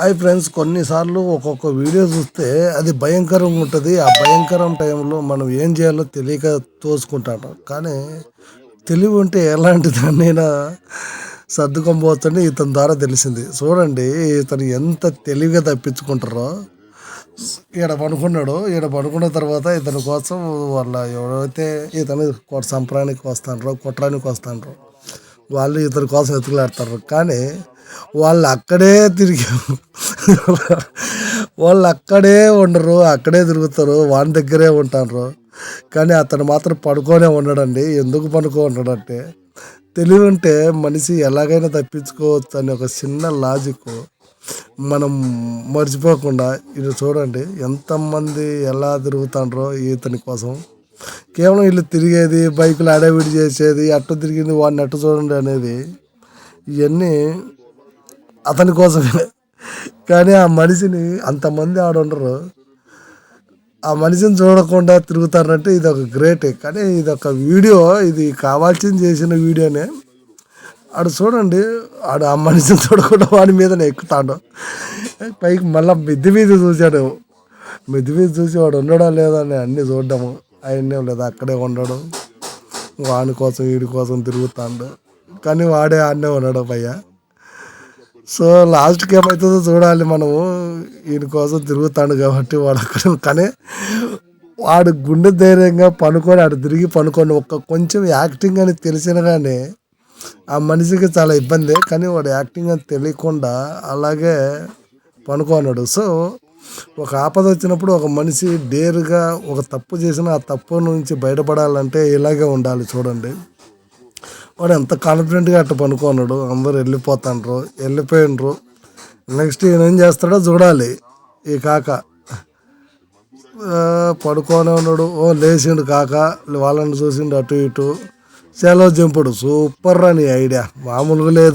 Hi friends కొన్నిసార్లు ఒక్కొక్క video చూస్తే అది భయంకరంగా ఉంటుంది. ఆ భయంకరం టైంలో మనం ఏం చేయాలో తెలియక తోసుకుంటాను. కానీ తెలివి ఉంటే ఎలాంటి దాన్నైనా సర్దుకొని ఇతని ద్వారా తెలిసింది. చూడండి ఇతను ఎంత తెలివిగా తప్పించుకుంటారో. ఈడ పడుకున్నాడు. ఈడ పడుకున్న తర్వాత ఇతని కోసం వాళ్ళ ఎవరైతే ఇతను సంప్రానికి వస్తాండ్రో కొట్టడానికి వస్తాండ్రో వాళ్ళు ఇతని కోసం ఎతుకులాడతారు కానీ వాళ్ళు అక్కడే తిరిగి వాళ్ళు అక్కడే ఉండరు అక్కడే తిరుగుతారు వాని దగ్గరే ఉంటారు కానీ అతను మాత్రం పడుకోనే ఉండడండి. ఎందుకు పడుకో ఉండడంటే తెలివి ఉంటే మనిషి ఎలాగైనా తప్పించుకోవచ్చు అని ఒక చిన్న లాజిక్ మనం మర్చిపోకుండా ఇది చూడండి. ఎంతమంది ఎలా తిరుగుతాండ్రో ఇతని కోసం. కేవలం వీళ్ళు తిరిగేది బైకులు అడవిడి చేసేది అట్టు తిరిగింది వాడిని అట్టు చూడండి అనేది ఇవన్నీ అతని కోసమే కానీ ఆ మనిషిని అంతమంది ఆడుండరు. ఆ మనిషిని చూడకుండా తిరుగుతారంటే ఇది ఒక గ్రేట్. కానీ ఇది ఒక వీడియో ఇది కావాల్సింది చేసిన వీడియోనే. ఆడు చూడండి ఆడు ఆ మనిషిని చూడకుండా వాడి మీదనే ఎక్కుతాడు. పైకి మళ్ళీ మిద్ది మీద చూశాడు. మిద్ది మీద చూసి వాడు ఉండడం లేదని అని అన్నీ చూడడము. ఆయన్నే లేదు అక్కడే ఉండడం. వాని కోసం వీడి కోసం తిరుగుతాడు. కానీ వాడే ఆడనే ఉన్నాడు భయ్యా సో లాస్ట్కి ఏమవుతుందో చూడాలి మనము. ఈయన కోసం తిరుగుతాడు కాబట్టి వాడు అక్కడ కానీ వాడు గుండె ధైర్యంగా పనుకొని అటు తిరిగి పనుకొని ఒక్క కొంచెం యాక్టింగ్ అని తెలిసిన కానీ ఆ మనిషికి చాలా ఇబ్బంది. కానీ వాడు యాక్టింగ్ అని తెలియకుండా అలాగే పనుకోన్నాడు. సో ఒక ఆపద వచ్చినప్పుడు ఒక మనిషి డేరుగా ఒక తప్పు చేసిన ఆ తప్పు నుంచి బయటపడాలంటే ఇలాగే ఉండాలి చూడండి. వాడు ఎంత కాన్ఫిడెంట్గా అట్ట పనుకున్నాడు అందరు వెళ్ళిపోతాండ్రు వెళ్ళిపోయినరు నెక్స్ట్ ఈయన ఏం చేస్తాడో చూడాలి ఈ కాక. పడుకోనే ఉన్నాడు. ఓ లేచిండు కాక వాళ్ళని చూసిండు అటు ఇటు. సెలవు దింపుడు. సూపర్ అని ఐడియా. మామూలుగా లేదు.